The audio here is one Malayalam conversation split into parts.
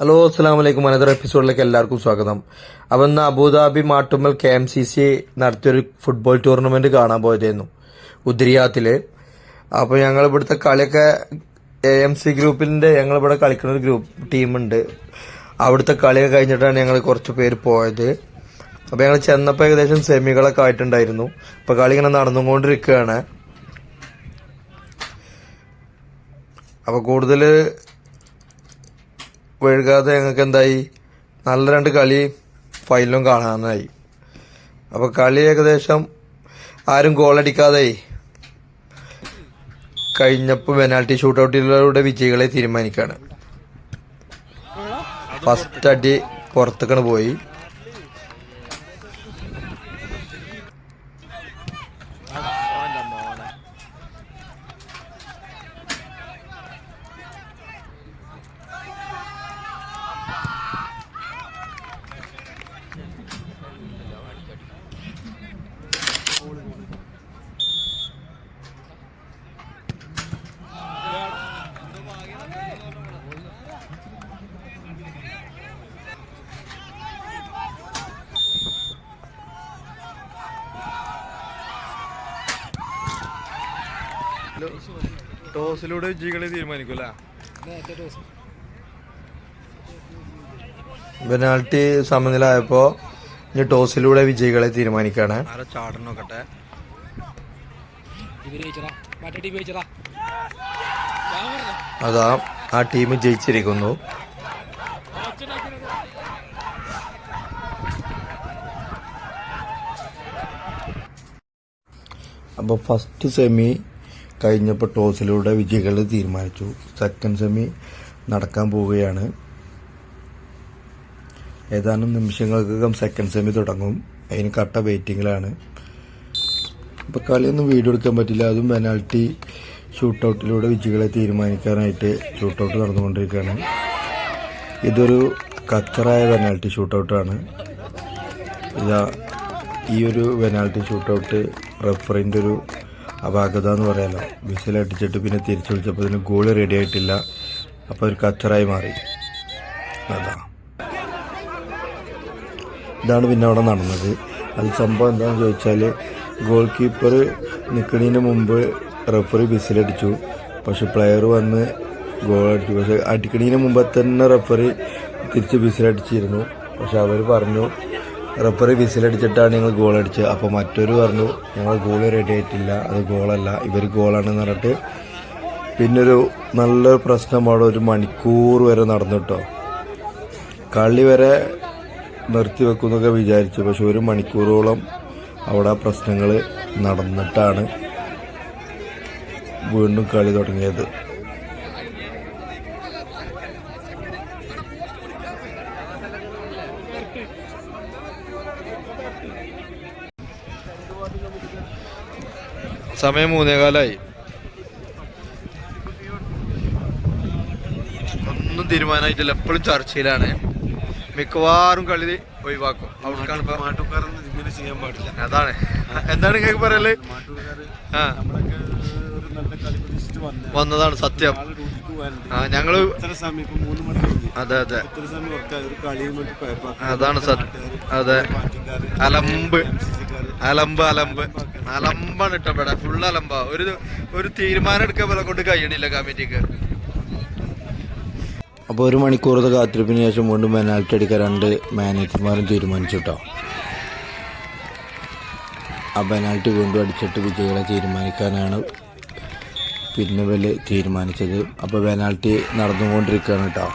ഹലോ അസ്സാം വലൈക്കും അനദർ എപ്പിസോഡിലേക്ക് എല്ലാവർക്കും സ്വാഗതം. അപ്പം ഇന്ന് Abu Dhabi Mattummal K M C C നടത്തിയൊരു football tournament കാണാൻ പോയതായിരുന്നു. ഉദ്രിയാത്തിൽ അപ്പോൾ ഞങ്ങൾ ഇവിടുത്തെ കളിയൊക്കെ എ എം സി ഗ്രൂപ്പിന്റെ ഞങ്ങളിവിടെ കളിക്കുന്ന ഒരു ഗ്രൂപ്പ് ടീമുണ്ട്. അവിടുത്തെ കളിയൊക്കെ കഴിഞ്ഞിട്ടാണ് ഞങ്ങൾ കുറച്ച് പേര് പോയത്. അപ്പോൾ ഞങ്ങൾ ചെന്നപ്പോൾ ഏകദേശം സെമികളൊക്കെ ആയിട്ടുണ്ടായിരുന്നു. അപ്പോൾ കളി ഇങ്ങനെ നടന്നുകൊണ്ടിരിക്കുകയാണ്. അപ്പോൾ കൂടുതൽ വഴുകാതെ ഞങ്ങൾക്ക് എന്തായി? നല്ല രണ്ട് കളി ഫൈനലും കാണാനായി. അപ്പോൾ കളി ഏകദേശം ആരും ഗോളടിക്കാതെ കഴിഞ്ഞപ്പോൾ പെനാൽറ്റി ഷൂട്ടൗട്ടിലൂടെ വിജയികളെ തീരുമാനിക്കുകയാണ് ഫസ്റ്റ് അടി പുറത്തേക്കാണ് പോയി. ടോസിലൂടെ വിജയികളെ തീരുമാനിക്കൂല. പെനാൾട്ടി സമനിലായപ്പോ ഇനി ടോസിലൂടെ വിജയികളെ തീരുമാനിക്കാണ്. നോക്കട്ടെ. അതാ ആ ടീം ജയിച്ചിരിക്കുന്നു. അപ്പോൾ ഫസ്റ്റ് സെമി കഴിഞ്ഞപ്പോൾ ടോസിലൂടെ വിജയികൾ തീരുമാനിച്ചു. സെക്കൻഡ് സെമി നടക്കാൻ പോവുകയാണ്. ഏതാനും നിമിഷങ്ങൾക്കകം സെക്കൻഡ് സെമി തുടങ്ങും. അതിന് കട്ട വെയിറ്റിങ്ങിലാണ് ഇപ്പോൾ കളിയൊന്നും വീഡിയോ എടുക്കാൻ പറ്റില്ല. അതും പെനാൽറ്റി ഷൂട്ടൗട്ടിലൂടെ വിജയികളെ തീരുമാനിക്കാനായിട്ട് ഷൂട്ടൗട്ട് നടന്നുകൊണ്ടിരിക്കുകയാണ്. ഇതൊരു കച്ചറായ പെനാൽറ്റി ഷൂട്ടൗട്ടാണ് ഇതാ ഈ ഒരു പെനാൽറ്റി ഷൂട്ടൗട്ട് റെഫറിന്റെ ഒരു അപാകത എന്ന് പറയാലോ. വിസിലടിച്ചിട്ട് പിന്നെ തിരിച്ചു വിളിച്ചപ്പോൾ ഇതിന് ഗോൾ റെഡി ആയിട്ടില്ല. അപ്പോൾ ഒരു കച്ചറായി മാറി. അതാ. ഇതാണ് പിന്നെ അവിടെ നടന്നത്. അത് സംഭവം എന്താണെന്ന് ചോദിച്ചാൽ ഗോൾ കീപ്പർ നിൽക്കുന്നതിന് മുമ്പ് റെഫറി വിസിലടിച്ചു പക്ഷെ പ്ലെയർ വന്ന് ഗോൾ അടിച്ചു. പക്ഷെ അടിക്കണതിന് മുമ്പ് തന്നെ റെഫറി തിരിച്ച് വിസിലടിച്ചിരുന്നു പക്ഷെ അവർ പറഞ്ഞു റെഫറി വിസിലടിച്ചിട്ടാണ് ഞങ്ങൾ ഗോൾ അടിച്ചത്. അപ്പോൾ മറ്റൊരു പറഞ്ഞു ഞങ്ങൾ ഗോൾ റെഡി ആയിട്ടില്ല. അത് ഗോളല്ല ഇവർ ഗോളാണെന്ന് പറഞ്ഞിട്ട് പിന്നൊരു നല്ലൊരു പ്രശ്നം അവിടെ ഒരു മണിക്കൂർ വരെ നടന്നു കേട്ടോ കളി വരെ നിർത്തി വെക്കുന്നൊക്കെ വിചാരിച്ചു. പക്ഷെ ഒരു മണിക്കൂറോളം അവിടെ പ്രശ്നങ്ങൾ നടന്നിട്ടാണ് വീണ്ടും കളി തുടങ്ങിയത്. സമയം മൂന്നേകാലായി. ഒന്നും തീരുമാനമായിട്ടില്ല എപ്പോഴും ചർച്ചയിലാണ്. മിക്കവാറും കളി ഒഴിവാക്കും. അവർക്കാണ് ഇങ്ങനെ ചെയ്യാൻ പാടില്ല. അതാണ്. എന്താണ് കേക്ക് പറയൽ വന്നതാണ്. സത്യം. ആ ഞങ്ങൾ അതെ അതെ. അതാണ് സത്യം. അതെ. അലമ്പ്. അലമ്പ് അലമ്പ്. അലമ്പാണ് ഇട്ടപ്പെടാ ഫുൾ അലമ്പ. ഒരു ഒരു തീരുമാനം എടുക്കാൻ പോലെ കൊണ്ട് കഴിയണില്ല കമ്മിറ്റിക്ക്. അപ്പോൾ ഒരു മണിക്കൂറത്തെ കാത്തിരിപ്പിന് ശേഷം വീണ്ടും പെനാൽറ്റി അടിക്കാൻ രണ്ട് മാനേജർമാരും തീരുമാനിച്ചു കേട്ടോ ആ പെനാൽറ്റി വീണ്ടും അടിച്ചിട്ട് വിജയികളെ തീരുമാനിക്കാനാണ് പിന്നെ വലിയ തീരുമാനിച്ചത്. അപ്പോൾ പെനാൽറ്റി നടന്നുകൊണ്ടിരിക്കുകയാണ് കേട്ടോ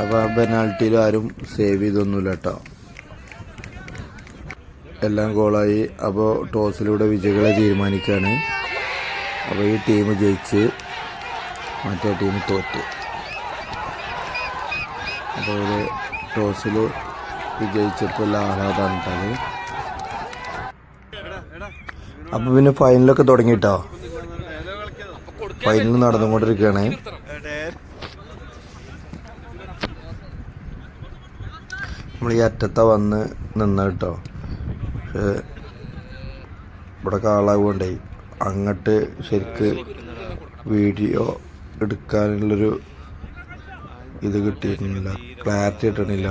അപ്പോൾ ആ പെനാൽറ്റിയിൽ ആരും സേവ് ചെയ്തൊന്നുമില്ല കേട്ടോ എല്ലാം ഗോളായി അപ്പോൾ ടോസിലൂടെ വിജയികളെ തീരുമാനിക്കുകയാണ് അപ്പോൾ ഈ ടീം ജയിച്ച് മറ്റേ ടീം തോറ്റ്. അപ്പോൾ ഒരു ടോസിൽ വിജയിച്ചപ്പോൾ ആഹ്ലാദമാണ് കേട്ടത് അപ്പോൾ പിന്നെ ഫൈനലൊക്കെ തുടങ്ങിയിട്ടോ ഫൈനൽ നടന്നുകൊണ്ടിരിക്കുകയാണ്. നമ്മൾ ഈ അറ്റത്ത വന്ന് നിന്ന് കേട്ടോ. പക്ഷേ ഇവിടെ കാളാകൊണ്ടേ അങ്ങോട്ട് ശരിക്ക് വീഡിയോ എടുക്കാനുള്ളൊരു ഇത് കിട്ടിയിരുന്നില്ല ക്ലാരിറ്റി കിട്ടണില്ല.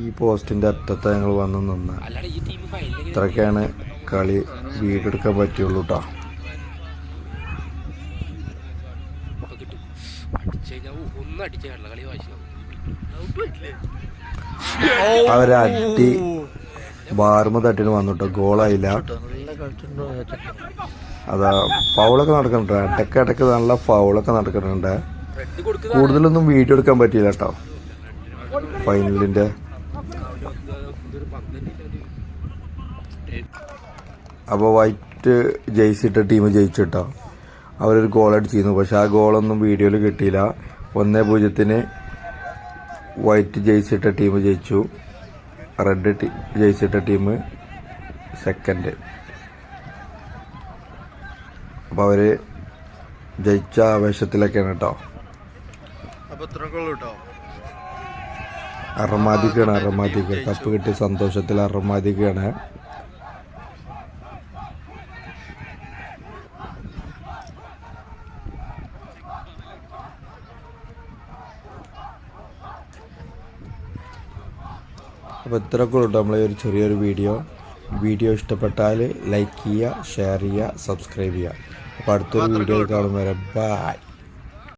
ഈ പോസ്റ്റിന്റെ അറ്റത്ത് ഞങ്ങൾ വന്ന് നിന്ന്. ഇത്രയൊക്കെയാണ് കളി വീടെടുക്കാൻ പറ്റുള്ളൂ കേട്ടോ അവരടി ബാർമ തട്ടിന് വന്നിട്ടോ ഗോളായില്ല. അതാ ഫൗളൊക്കെ നടക്കുന്നുണ്ട്. ഇടയ്ക്ക് ഇടയ്ക്ക് നല്ല ഫൗളൊക്കെ നടക്കുന്നുണ്ട്. കൂടുതലൊന്നും വീഡിയോ എടുക്കാൻ പറ്റിയില്ല കേട്ടോ ഫൈനലിന്റെ അപ്പോൾ വൈറ്റ് ജയിച്ചിട്ട ടീം ജയിച്ചിട്ടോ. അവരൊരു ഗോൾ അടിച്ചിരുന്നു. പക്ഷെ ആ ഗോളൊന്നും വീഡിയോയിൽ കിട്ടിയില്ല. ഒന്നേ പൂജ്യത്തിന് വൈറ്റ് ജയിച്ചിട്ട ടീം ജയിച്ചു. റെഡ് ടീ ജയിച്ചിട്ട ടീം സെക്കൻഡ് അപ്പോൾ അവർ ജയിച്ച ആവേശത്തിലൊക്കെയാണ് കേട്ടോ. അറമാതിക്കാണ് അറമാതിക്ക് അറമാദിക്കാണ് അറമാദിക്ക് കപ്പ് കിട്ടിയ സന്തോഷത്തിൽ അറമാദിക്കാണ് അപ്പോൾ ഇത്രയൊക്കെ ഉള്ളൂ നമ്മളെ ഒരു ചെറിയൊരു വീഡിയോ. വീഡിയോ ഇഷ്ടപ്പെട്ടാൽ ലൈക്ക് ചെയ്യുക ഷെയർ ചെയ്യുക സബ്സ്ക്രൈബ് ചെയ്യുക. അപ്പോൾ അടുത്തൊരു വീഡിയോ വരെ ബൈ